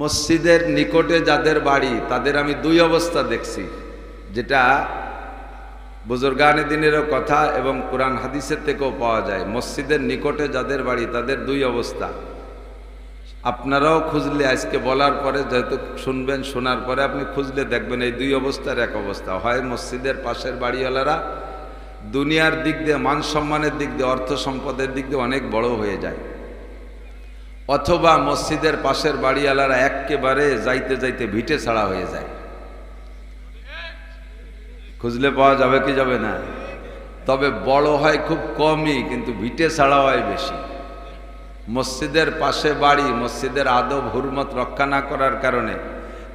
মসজিদের নিকটে যাদের বাড়ি, তাদের আমি দুই অবস্থা দেখছি। যেটা বুজুর্গানে দিনেরও কথা এবং কোরআন হাদিসের থেকেও পাওয়া যায়। মসজিদের নিকটে যাদের বাড়ি, তাদের দুই অবস্থা। আপনারাও খুঁজলে আজকে বলার পরে, যেহেতু শুনবেন, শোনার পরে আপনি খুঁজলে দেখবেন এই দুই অবস্থার এক অবস্থা। হয় মসজিদের পাশের বাড়িওয়ালারা দুনিয়ার দিক দিয়ে, মান সম্মানের দিক দিয়ে, অর্থ সম্পদের দিক দিয়ে অনেক বড় হয়ে যায়। অথবা মসজিদের পাশের বাড়িওয়ালারা একেবারে যাইতে যাইতে ভিটে ছাড়া হয়ে যায়। খুঁজলে পাওয়া যাবে কি যাবে না? তবে বড় হয় খুব কমই, কিন্তু ভিটে ছাড়া হয় বেশি। মসজিদের পাশে বাড়ি, মসজিদের আদব, হুরমত রক্ষা না করার কারণে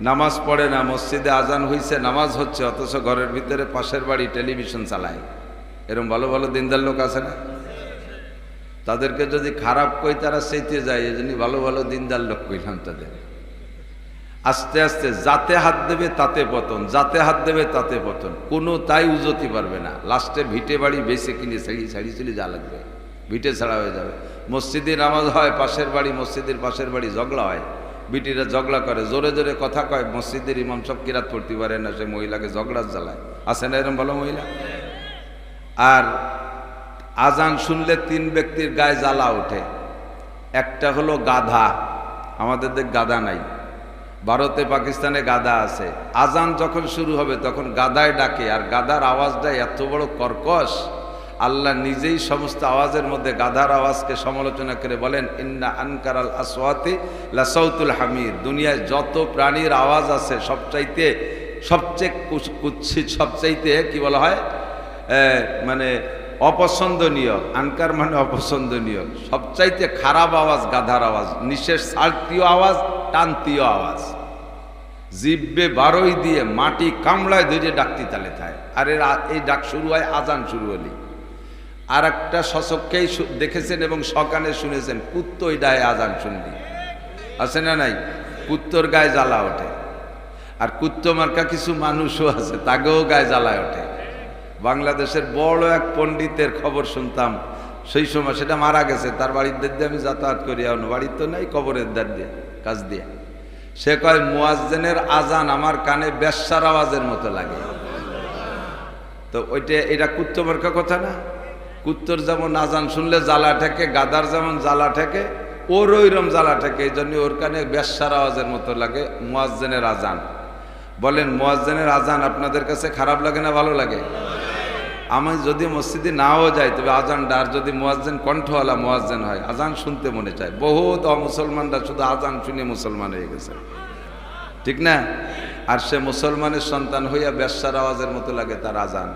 নামাজ পড়ে না, মসজিদে আজান হইছে, নামাজ হচ্ছে, অথচ ঘরের ভিতরে পাশের বাড়ি টেলিভিশন চালায়। এরকম ভালো ভালো দিনদার লোক আছে না? তাদেরকে যদি খারাপ কই তারা সেইতে যায়। এই জন্য ভালো ভালো দিনদার লোক কইলাম তাদের। আস্তে আস্তে যাতে হাত দেবে তাতে পতন, যাতে হাত দেবে তাতে পতন। কোনো তাই উজতি পারবে না। লাস্টে ভিটে বাড়ি বেছে কিনে ছাড়ি ছাড়ি চলে যা লাগবে। ভিটে ছাড়া হয়ে যাবে। মসজিদে নামাজ হয়, পাশের বাড়ি, মসজিদের পাশের বাড়ি ঝগড়া হয়। বিটিরা ঝগড়া করে, জোরে জোরে কথা কয়। মসজিদের ইমাম সব কিরাত পড়তে পারে না, সে মহিলাকে ঝগড়া জ্বালায়। আছে না এরকম ভালো মহিলা? আর আজান শুনলে তিন ব্যক্তির গায়ে জ্বালা ওঠে। একটা হলো গাধা। আমাদের দেখ গাধা নাই। ভারতে পাকিস্তানে গাধা আছে। আজান যখন শুরু হবে, তখন গাদায় ডাকে। আর গাদার আওয়াজটা এত বড় কর্কশ। আল্লাহ নিজেই সমস্ত আওয়াজের মধ্যে গাধার আওয়াজকে সমালোচনা করে বলেন, ইন্না আনকার আল আসওয়াতি লাসাউতুল হামিদ। দুনিয়ায় যত প্রাণীর আওয়াজ আছে, সবচাইতে, সবচেয়ে কুৎসিত, সবচাইতে কি বলা হয়? মানে অপছন্দনীয়, আনকার মানে অপছন্দনীয়। সবচাইতে খারাপ আওয়াজ গাধার আওয়াজ, নিশেষ সার্তীয় আওয়াজ, টানতীয় আওয়াজ। জিব্বে বারোই দিয়ে মাটি কামড়ায় ধরে ডাকতি তালে থায়। আর এর এই ডাক শুরু হয়, আজান শুরু হলি। আর একটা শশককেই দেখেছেন এবং সকানে শুনেছেন, কুত্তই ডায়ে আজান শুনলি। আছে না নাই? কুত্তর গায়ে জ্বালা ওঠে। আর কুত্ত মার্কা কিছু মানুষও আছে তাকেও গায়ে জ্বালায় ওঠে। বাংলাদেশের বড় এক পণ্ডিতের খবর শুনতাম। সেই সময় সেটা মারা গেছে। তার বাড়ির দের দিয়ে আমি যাতায়াত করি। এখন বাড়ির তো নাই, কবরের দ্বার দিয়ে, কাজ দিয়ে। সে কয়, মুয়াজ্জেনের আজান আমার কানে বেশ্যার আওয়াজের মতো লাগে। তো ওইটা, এটা কুত্ত মার্কা কথা না? কুত্তর যেমন আজান শুনলে জ্বালা ঠেকে, গাদার যেমন জ্বালা ঠেকে, ওর ওইরম জ্বালা ঠেকে, এই জন্য ওর কানে বেশ্যার আওয়াজের মতো লাগে মুয়াজ্জেনের আজান। বলেন, মুয়াজ্জেনের আজান আপনাদের কাছে খারাপ লাগে না ভালো লাগে? আমি যদি মসজিদে নাও যাই, তবে আজান ডার যদি মুয়াজ্জেন কণ্ঠওয়ালা মুয়াজ্জেন হয়, আজান শুনতে মনে চায়। বহুত অমুসলমানরা শুধু আজান শুনে মুসলমান হয়ে গেছে। ঠিক না? আর সে মুসলমানের সন্তান হইয়া ব্যবসার আওয়াজের মতো লাগে তার আজান।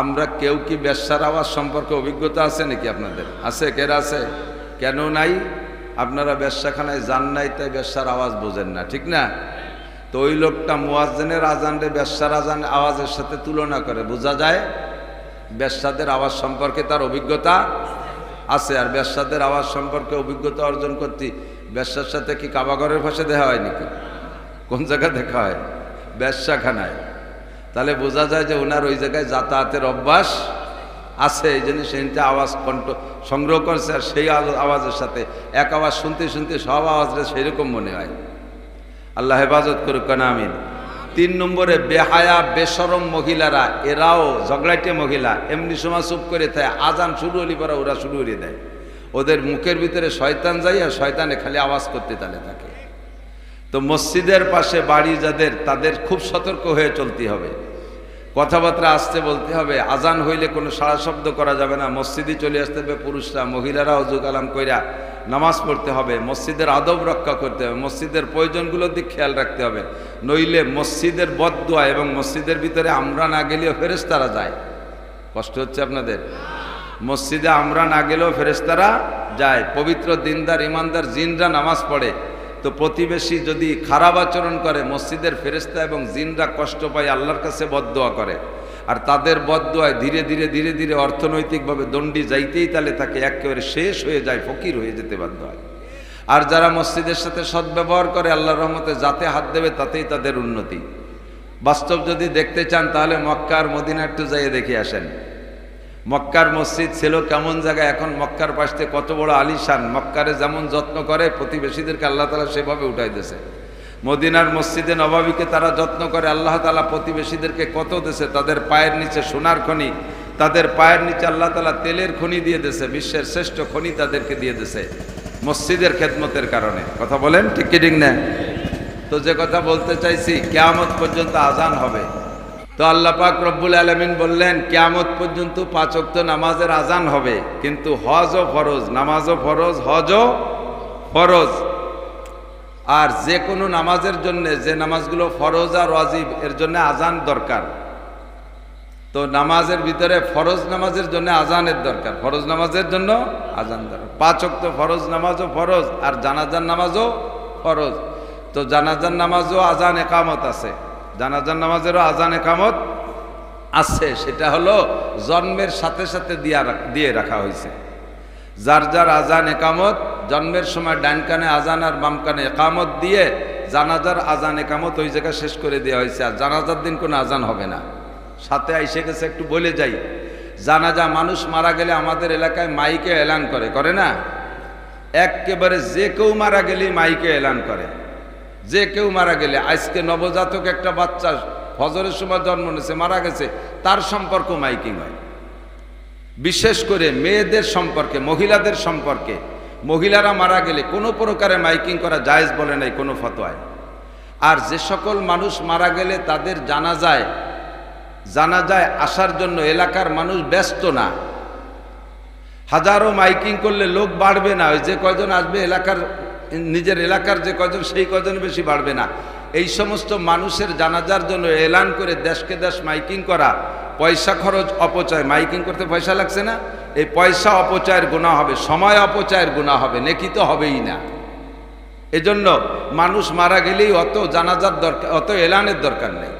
আমরা কেউ কি ব্যবসার আওয়াজ সম্পর্কে অভিজ্ঞতা আছে নাকি আপনাদের? আছে কেরা আছে? কেন নাই? আপনারা ব্যবসাখানায় যান নাই, তাই ব্যবসার আওয়াজ বোঝেন না, ঠিক না? তো ওই লোকটা মুয়াজ্জেনের আজান রে ব্যবসার আজান আওয়াজের সাথে তুলনা করে, বোঝা যায়? ব্যবসাদের আওয়াজ সম্পর্কে তার অভিজ্ঞতা আছে, আর ব্যবসাদের আওয়াজ সম্পর্কে অভিজ্ঞতা অর্জন করতে ব্যবসার সাথে কি কাবাগরের ভাষা দেখা হয় নাকি? কোন জায়গায় দেখা হয়? ব্যবসাখানায়। তাহলে বোঝা যায় যে ওনার ওই জায়গায় যাতায়াতের অভ্যাস আছে, এই জন্য সেইটা আওয়াজ কণ্ঠ সংগ্রহ করছে, আর সেই আওয়াজ- আওয়াজের সাথে এক আওয়াজ শুনতে শুনতে সব আওয়াজটা সেইরকম মনে হয়। আল্লাহ হেফাজত করুক না আমিন। তিন নম্বরে বেহায়া, বেসরম মহিলারা, এরাও ঝগড়াটে মহিলা, এমনি সময় চুপ করে থাকে, আজান শুরু হলি পরে ওরা শুরু করে দেয়। ওদের মুখের ভিতরে শয়তান যাই আর শয়তানে খালি আওয়াজ করতে তালে থাকে। তো মসজিদের পাশে বাড়ি যাদের, তাদের খুব সতর্ক হয়ে চলতে হবে। কথাবার্তা আসতে বলতে হবে, আজান হইলে কোনো সারা শব্দ করা যাবে না, মসজিদে চলে আসতে হবে পুরুষরা, মহিলারা অজু কালাম কইরা নামাজ পড়তে হবে, মসজিদের আদব রক্ষা করতে হবে, মসজিদের প্রয়োজনগুলোর দিক খেয়াল রাখতে হবে, নইলে মসজিদের বদদোয়া এবং মসজিদের ভিতরে আমরা না গেলেও ফেরেস্তারা যায়। কষ্ট হচ্ছে আপনাদের? মসজিদে আমরা না গেলেও ফেরেস্তারা যায়, পবিত্র দিনদার, ইমানদার, জিনরা নামাজ পড়ে তো প্রতিবেশী যদি খারাপ আচরণ করে, মসজিদের ফেরেস্তা এবং জিনরা কষ্ট পায়, আল্লাহর কাছে বদদোয়া করে। আর তাদের বদদোয়ায় ধীরে ধীরে ধীরে ধীরে অর্থনৈতিকভাবে দণ্ডি যাইতেই তাহলে তাকে একেবারে শেষ হয়ে যায়, ফকির হয়ে যেতে বাধ্য হয়। আর যারা মসজিদের সাথে সদ্ব্যবহার করে, আল্লাহর রহমতে যাতে হাত দেবে, তাতেই তাদের উন্নতি। বাস্তব যদি দেখতে চান, তাহলে মক্কা আর মদিনা একটু যাইয়ে দেখে আসেন। মক্কার মসজিদ ছিল কেমন জায়গায় এখন মক্কার পাশে কত বড় আলিশান? মক্কারে যেমন যত্ন করে, প্রতিবেশীদেরকে আল্লাহ তালা সেভাবে উঠাই উঠাইতেছে মদিনার মসজিদে নবাবিকে তারা যত্ন করে, আল্লাহ তালা প্রতিবেশীদেরকে কত দেশে তাদের পায়ের নিচে সোনার খনি, তাদের পায়ের নিচে আল্লাহ তালা তেলের খনি দিয়ে দেছে বিশ্বের শ্রেষ্ঠ খনি তাদেরকে দিয়ে দেছে মসজিদের খেদমতের কারণে। কথা বলেন, ঠিক ঠিক না? তো যে কথা বলতে চাইছি, কেয়ামত পর্যন্ত আজান হবে। তো আল্লাহ পাক রব্বুল আলমিন বললেন, কেয়ামত পর্যন্ত পাঁচক্ত নামাজের আজান হবে, কিন্তু হজও ফরজ, নামাজও ফরজ, হজও ফরজ। আর যে কোনো নামাজের জন্য, যে নামাজগুলো ফরজ আর ওয়াজিব, এর জন্য আজান দরকার। তো নামাজের ভিতরে ফরজ নামাজের জন্য আজানের দরকার, ফরজ নামাজের জন্য আজান দরকার। পাঁচ অক্ত ফরজ নামাজও ফরজ, আর জানাজার নামাজও ফরজ। তো জানাজার নামাজও আজান একামত আছে। জানাজার নামাজেরও আজান একামত আছে, সেটা হলো জন্মের সাথে সাথে দিয়া দিয়ে রাখা হয়েছে। যার যার আজান একামত জন্মের সময় ডান কানে আজান আর বাম কানে একামত দিয়ে জানাজার আজান একামত ওই জায়গায় শেষ করে দেওয়া হয়েছে, আর জানাজার দিন কোনো আজান হবে না। সাথে আইসে গেছে, একটু বলে যাই। জানাজা মানুষ মারা গেলে আমাদের এলাকায় মাইকে এলান করে করে না? একেবারে যে কেউ মারা গেলেই মাইকে এলান করে। যে কেউ মারা গেলে, আজকে নবজাতক একটা বাচ্চা ফজরের সময় জন্ম নিয়েছে, মারা গেছে, তার সম্পর্ক মাইকিং হয়। বিশেষ করে মেয়েদের সম্পর্কে, মহিলাদের সম্পর্কে, মহিলারা মারা গেলে কোনো প্রকারে মাইকিং করা জায়েজ বলে নাই কোনো ফতোয়ায়। আর যে সকল মানুষ মারা গেলে তাদের জানা যায় জানা যায় আসার জন্য এলাকার মানুষ ব্যস্ত না। হাজারো মাইকিং করলে লোক বাড়বে না, ওই যে কয়জন আসবে এলাকার নিজের এলাকার যে কজন, সেই কজন বেশি বাড়বে না। এই সমস্ত মানুষের জানাজার জন্য এলান করে দেশকে দেশ মাইকিং করা, পয়সা খরচ অপচয়। মাইকিং করতে পয়সা লাগছে না? এই পয়সা অপচয়ের গুণা হবে, সময় অপচয়ের গুণা হবে, নেকি তো হবেই না। এজন্য মানুষ মারা গেলেই অত জানাজার দরকার, অত এলানের দরকার নেই।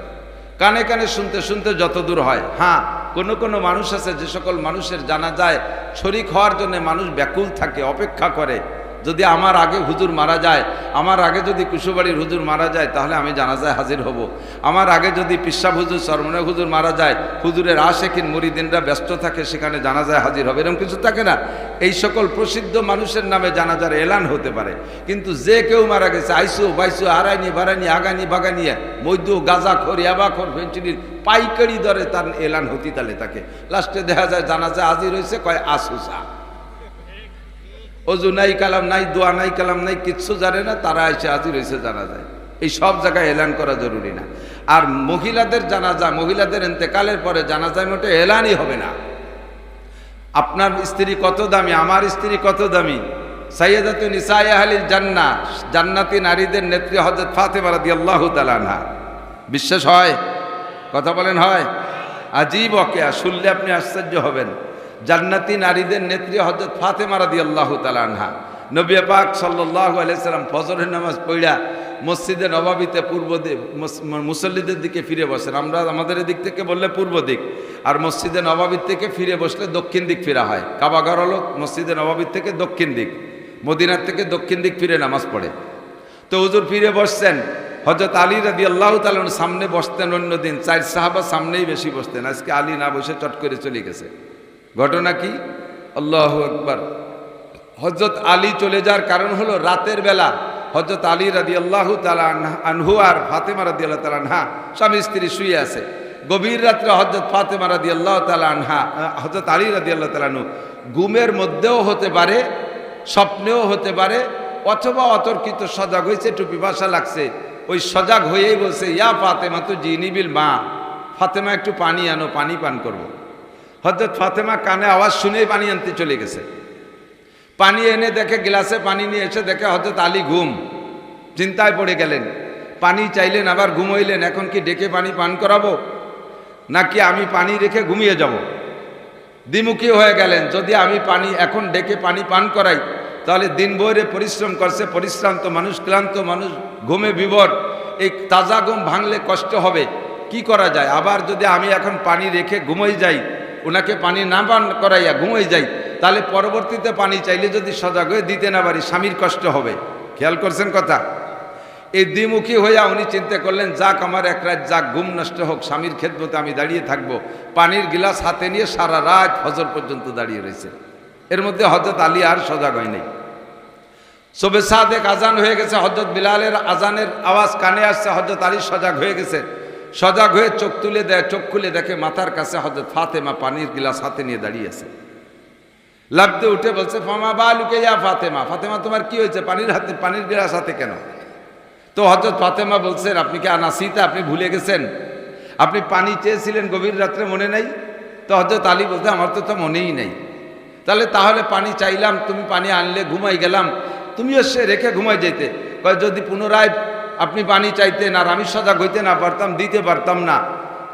কানে কানে শুনতে শুনতে যত দূর হয় হ্যাঁ কোনো কোনো মানুষ আছে, যে সকল মানুষের জানা যায় শরিক হওয়ার জন্য মানুষ ব্যাকুল থাকে, অপেক্ষা করে। যদি আমার আগে হুজুর মারা যায়, আমার আগে যদি কুশুবাড়ির হুজুর মারা যায়, তাহলে আমি জানাজায় হাজির হব। আমার আগে যদি পিসাব হুজুর সরমনে হুজুর মারা যায়, হুজুরের আশেখিন মরিদিনরা ব্যস্ত থাকে, সেখানে জানাজায় হাজির হবে, এরকম কিছু থাকে না? এই সকল প্রসিদ্ধ মানুষের নামে জানাজার এলান হতে পারে। কিন্তু যে কেউ মারা গেছে, আইসু, বাইসু, আড়াইনি, বাড়াইনি আগানি বাগানি মৈদ্য, গাজা খর ইয়াবা খর ফেন্সিডির পাইকারি দরে তার এলান হতি তালে তাকে। লাস্টে দেখা যায় জানাজা হাজির হয়েছে, কয়, আসুসা। অজু নাই কালাম, নাই দোয়া, নাই কালাম, নাই কিচ্ছু জানে না, তারা এসে হাজির হয়েছে জানা যায় এই সব জায়গায় এলান করা জরুরি না। আর মহিলাদের জানাজা, মহিলাদের এতেকালের পরে জানাজায় মোটে এলানই হবে না। আপনার স্ত্রী কত দামি, আমার স্ত্রী কত দামি? সৈয়দাতুন ইসাইয়াহালিল জান্না জান্নাতি নারীদের নেত্রী হজরত ফাতেমা রাদিয়াল্লাহু তাআলা বিশ্বাস হয়? কথা বলেন হয়? আজীব অকেয়া, শুনলে আপনি আশ্চর্য হবেন। জান্নাতি নারীদের নেত্রী হজরত ফাতেমা রাদিয়াল্লাহু তাআলা আনহা। নবী পাক সাল্লাল্লাহু আলাইহি সাল্লাম ফজরের নামাজ পড়া মসজিদে নবাবিতে পূর্ব দিক মুসল্লিদের দিকে ফিরে বসেন। আমরা আমাদের দিক থেকে বললে পূর্ব দিক। আর মসজিদে নবাবির থেকে ফিরে বসলে দক্ষিণ দিক ফিরা হয়। কাবাঘর হলো মসজিদে নবাবির থেকে দক্ষিণ দিক। মদিনার থেকে দক্ষিণ দিক ফিরে নামাজ পড়ে। তো হুজুর ফিরে বসছেন। হজরত আলী রাদি আল্লাহ তালন সামনে বসতেন অন্যদিন। চার সাহাবা সামনেই বেশি বসতেন। আজকে আলী না বসে চট করে চলে গেছে। ঘটনা কি? আল্লাহ একবার হজরত আলী চলে যাওয়ার কারণ হলো রাতের বেলা হজরত আলী রাদি আল্লাহ তালা আনহু আর ফাতেমা রাদি আল্লাহ তালা আনহা স্বামী স্ত্রী শুয়ে আছে। গভীর রাত্রে হজরত ফাতেমা রাদি আল্লাহ তালা আনহা হজরত আলী রাদি আল্লাহ তালানহু ঘুমের মধ্যেও হতে পারে, স্বপ্নেও হতে পারে, অথবা অতর্কিত সজাগ হয়েছে টুপি বাসা লাগছে। ওই সজাগ হয়েই বলছে, ইয়া ফাতেমা তো জিনিবিল মা, ফাতেমা একটু পানি আনো, পানি পান করব। হজরত ফাতেমা কানে আওয়াজ শুনেই পানি আনতে চলে গেছে। পানি এনে দেখে, গ্লাসে পানি নিয়ে এসে দেখে হজরত আলী ঘুম, চিন্তায় পড়ে গেলেন। পানি চাইলেন, আবার ঘুমোইলেন, এখন কি ডেকে পানি পান করাবো? নাকি আমি পানি রেখে ঘুমিয়ে যাব? দ্বিমুখী হয়ে গেলেন, যদি আমি পানি, এখন ডেকে পানি পান করাই, তাহলে দিন বইরে পরিশ্রম করছে, পরিশ্রান্ত মানুষ, ক্লান্ত মানুষ, ঘুমে বিবর, এই তাজা ঘুম ভাঙলে কষ্ট হবে। কি করা যায়? আবার যদি আমি এখন পানি রেখে ঘুমোই যাই ওনাকে পানি না পান করাইয়া ঘুমোই যাই, তাহলে পরবর্তীতে পানি চাইলে যদি সজাগ হয়ে দিতে না পারি, স্বামীর কষ্ট হবে। খেয়াল করছেন কথা? এই দ্বিমুখী হইয়া উনি চিন্তা করলেন, যাক আমার এক রাত যাক, ঘুম নষ্ট হোক, স্বামীর ক্ষেত্রতে আমি দাঁড়িয়ে থাকব। পানির গিলাস হাতে নিয়ে সারা রাত ফজর পর্যন্ত দাঁড়িয়ে রয়েছে। এর মধ্যে হজরত আলী আর সজাগ হয় নাই। সবে সাদেক আজান হয়ে গেছে হজরত বিলালের আজানের আওয়াজ কানে আসছে হজরত আলী সজাগ হয়ে গেছে। সজাগ হয়ে চোখ তুলে দেয়, চোখ খুলে দেখে মাথার কাছে হজরত ফাতেমা পানির গিলাস হাতে নিয়ে দাঁড়িয়ে আছে। লাভতে উঠে বলছে, ফামা বা লুকে যা ফাতেমা ফাতেমা তোমার কি হয়েছে? পানির হাতে, পানির গিলাস হাতে কেন? তো হজরত ফাতেমা বলছেন, আপনি কি আনাসিতে? আপনি ভুলে গেছেন? আপনি পানি চেয়েছিলেন গভীর রাত্রে, মনে নাই? তো হজরত আলী বলতে আমার তো তো মনেই নেই। তাহলে তাহলে পানি চাইলাম, তুমি পানি আনলে, ঘুমাই গেলাম। তুমিও সে রেখে ঘুমাই যেতে যদি পুনরায় আপনি পানি চাইতেন আর আমি সজাগ হইতে না পারতাম, দিতে পারতাম না।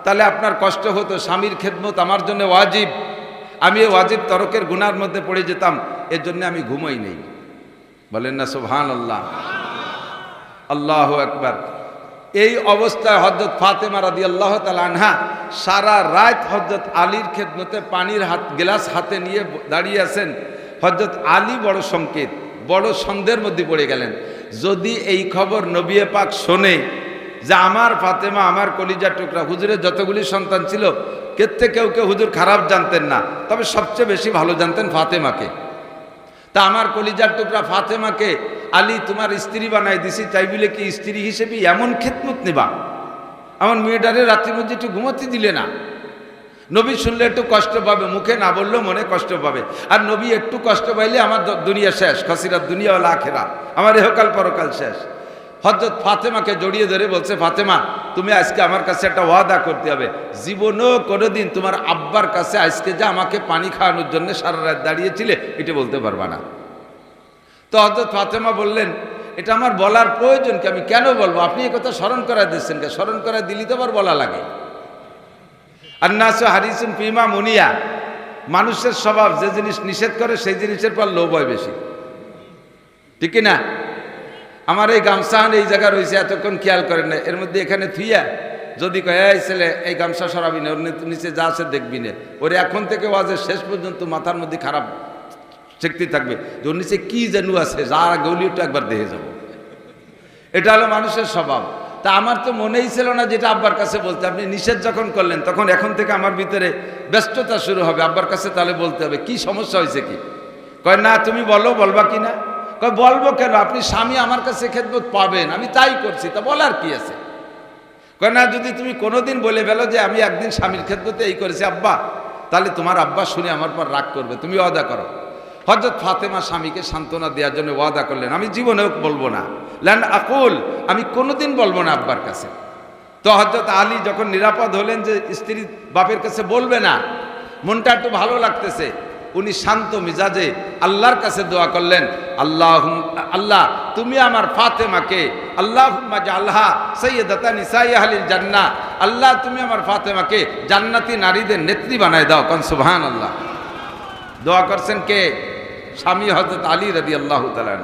তাহলে আপনার কষ্ট হতো, স্বামীর খেদমত আমার জন্য ওয়াজিব। আমি এই ওয়াজিব তরকের গুনার মধ্যে পড়ে যেতাম, এর জন্য আমি ঘুমাই নেই। বলেন না সোহান আল্লাহ আল্লাহ একবার এই অবস্থায় হজরত ফাতেমা রাদি আল্লাহ আনহা সারা রাত হজরত আলীর খেদমতে পানির হাত, গ্লাস হাতে নিয়ে দাঁড়িয়ে আছেন। হজরত আলী বড় সংকেত, বড় সন্দেহের মধ্যে পড়ে গেলেন। যদি এই খবর নবিয়ে পাক শোনে যে আমার ফাতেমা, আমার কলিজার টুকরা, হুজুরের যতগুলি সন্তান ছিল কেতে কেউ কেউ হুজুর খারাপ জানতেন না। তবে সবচেয়ে বেশি ভালো জানতেন ফাতেমাকে। তা আমার কলিজার টুকরা ফাতেমাকে, আলী, তোমার স্ত্রী বানাই দিছি তাই বলে কি স্ত্রী হিসেবে এমন খেতমত নেবা? আমার মেয়েটারে রাত্রির মধ্যে একটু ঘুমাতে দিলে না। নবী শুনলে একটু কষ্ট পাবে, মুখে না বললেও মনে কষ্ট পাবে। আর নবী একটু কষ্ট পাইলে আমার দুনিয়া শেষ, খসিরাত দুনিয়াওয়ালা আখেরা আমার এহকাল পরকাল শেষ। হজরত ফাতেমাকে জড়িয়ে ধরে বলছে, ফাতেমা, তুমি আজকে আমার কাছে একটা ওয়াদা করতে হবে। জীবনেও কোনোদিন তোমার আব্বার কাছে আজকে যে আমাকে পানি খাওয়ানোর জন্য সারা রাত দাঁড়িয়েছিলে, এটা বলতে পারবা না। তো হজরত ফাতেমা বললেন, এটা আমার বলার প্রয়োজন কি? আমি কেন বলব? আপনি কথা স্মরণ করা দিচ্ছেন স্মরণ করা দিলি তো আবার বলা লাগে। আর নাস হারিসুন পিমা মুনিয়া। মানুষের স্বভাব যে জিনিস নিষেধ করে, সেই জিনিসের পর লোভ হয় বেশি। ঠিক না আমার এই গামছাহান এই জায়গা রয়েছে, এতক্ষণ খেয়াল করেন না এর মধ্যে এখানে থুইয়া যদি কয় ছেলে, এই গামছা সরাবি না, ওর নিচে যা আছে দেখবি না। ওর এখন থেকে ওয়াজের শেষ পর্যন্ত মাথার মধ্যে খারাপ শক্তি থাকবে যে ওর নিচে কি যেন আছে যা গৌলিওটা একবার দেখে যাব। এটা হলো মানুষের স্বভাব। তা আমার তো মনেই ছিল না যেটা আব্বার কাছে বলতে। আপনি নিষেধ যখন করলেন, তখন এখন থেকে আমার ভিতরে ব্যস্ততা শুরু হবে। আব্বার কাছে তাহলে বলতে হবে, কি সমস্যা হয়েছে কি? কয়, না, তুমি বলো, বলবা কি না? কয়, বলব কেন? আপনি স্বামী আমার কাছে খেদমত পাবেন, আমি তাই করছি, তা বলার কি আছে? কয়, না, যদি তুমি কোনোদিন বলে ফেলো যে আমি একদিন স্বামীর খেদমতে এই করেছি, আব্বা, তাহলে তোমার আব্বা শুনে আমার পর রাগ করবে, তুমি অদা করো। হজরত ফাতেমা স্বামীকে সান্ত্বনা দেওয়ার জন্য ওয়াদা করলেন, আমি জীবনেও বলব না। ল্যান্ড আকুল, আমি কোনোদিন বলব না আব্বার কাছে। তো হজরত আলী যখন নিরাপদ হলেন যে স্ত্রী বাপের কাছে বলবে না, মনটা একটু ভালো লাগতেছে, উনি শান্ত মিজাজে আল্লাহর কাছে দোয়া করলেন আল্লাহ আল্লাহ, তুমি আমার ফাতেমাকে আল্লাহ আল্লাহ সৈয়দতা নিসাই আহলিল জান্না আল্লাহ, তুমি আমার ফাতেমাকে জান্নাতি নারীদের নেত্রী বানায় দাও। কন আল্লাহ দোয়া করছেন কে? স্বামী হজরত আলী রবি আল্লাহ তালান